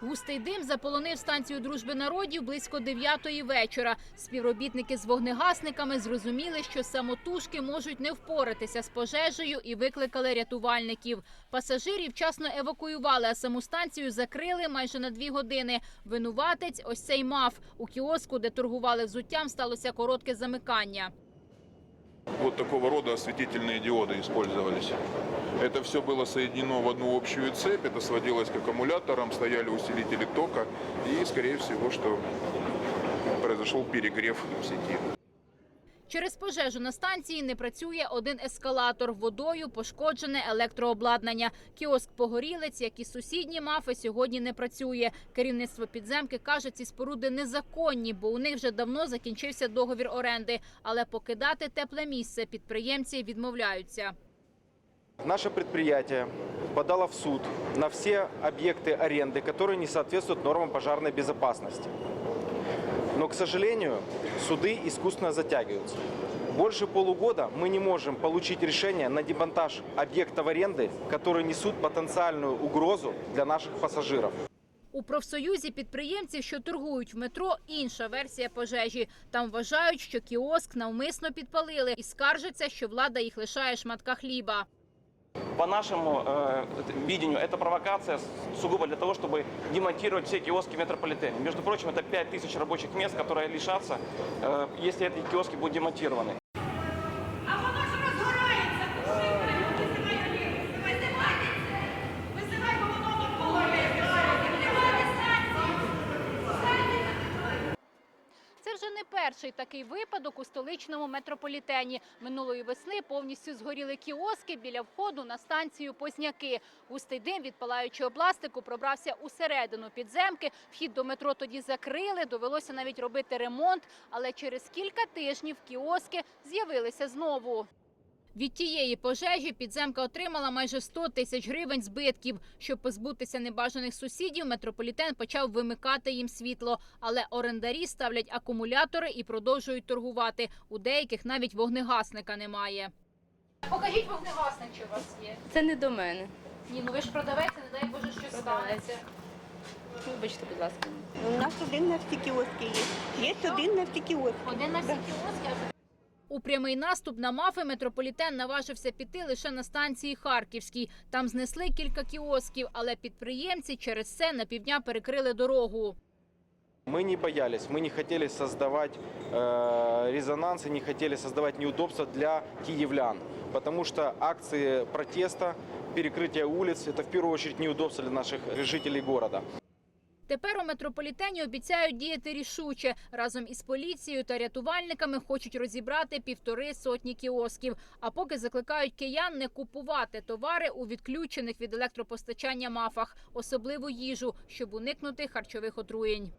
Густий дим заполонив станцію дружби народів близько 9 вечора. Співробітники з вогнегасниками зрозуміли, що самотужки можуть не впоратися з пожежею і викликали рятувальників. Пасажирів вчасно евакуювали, а саму станцію закрили майже на дві години. Винуватець ось цей мав. У кіоску, де торгували взуттям, сталося коротке замикання. Вот такого рода осветительные диоды использовались. Это все было соединено в одну общую цепь, это сводилось к аккумуляторам, стояли усилители тока и, скорее всего, что произошел перегрев сети. Через пожежу на станції не працює один ескалатор. Водою пошкоджене електрообладнання. Кіоск погорілець, як і сусідні мафи, сьогодні не працює. Керівництво підземки каже, ці споруди незаконні, бо у них вже давно закінчився договір оренди. Але покидати тепле місце підприємці відмовляються. Наше предприятие подало в суд на все объекты аренды, которые не соответствуют нормам пожарной безопасности. Но, к сожалению, суды искусственно затягиваются. Больше полугода мы не можем получить решение на демонтаж объектов аренды, которые несут потенциальную угрозу для наших пассажиров. У профсоюзі підприємців, що торгують в метро, інша версія пожежі. Там вважають, що кіоск навмисно підпалили і скаржаться, що влада їх лишає шматка хліба. По нашему э, видению, это провокация сугубо для того, чтобы демонтировать все киоски в метрополитене. Между прочим, это 5000 рабочих мест, которые лишатся, э, если эти киоски будут демонтированы. Перший такий випадок у столичному метрополітені. Минулої весни повністю згоріли кіоски біля входу на станцію Позняки. Густий дим від палаючого пластику пробрався усередину підземки. Вхід до метро тоді закрили. Довелося навіть робити ремонт. Але через кілька тижнів кіоски з'явилися знову. Від тієї пожежі підземка отримала майже 100 тисяч гривень збитків. Щоб позбутися небажаних сусідів, метрополітен почав вимикати їм світло. Але орендарі ставлять акумулятори і продовжують торгувати. У деяких навіть вогнегасника немає. Покажіть вогнегасник, чи у вас є. Це не до мене. Ні, ну ви ж продавець, не дай Боже, що станеться. Вибачте, будь ласка. У нас один на всі кіоски є. Є один на всі кіоски. Один на всі кіоски. а у прямий наступ на мафи метрополітен наважився піти лише на станції Харківській. Там знесли кілька кіосків, але підприємці через це на півдня перекрили дорогу. Мы не боялись, мы не хотели создавать э, резонанс и не хотели создавать неудобства для киевлян, потому что акции протеста, перекрытие улиц – это в первую очередь неудобство для наших жителей города. Тепер у метрополітені обіцяють діяти рішуче. Разом із поліцією та рятувальниками хочуть розібрати півтори сотні кіосків. А поки закликають киян не купувати товари у відключених від електропостачання мафах, особливо їжу, щоб уникнути харчових отруєнь.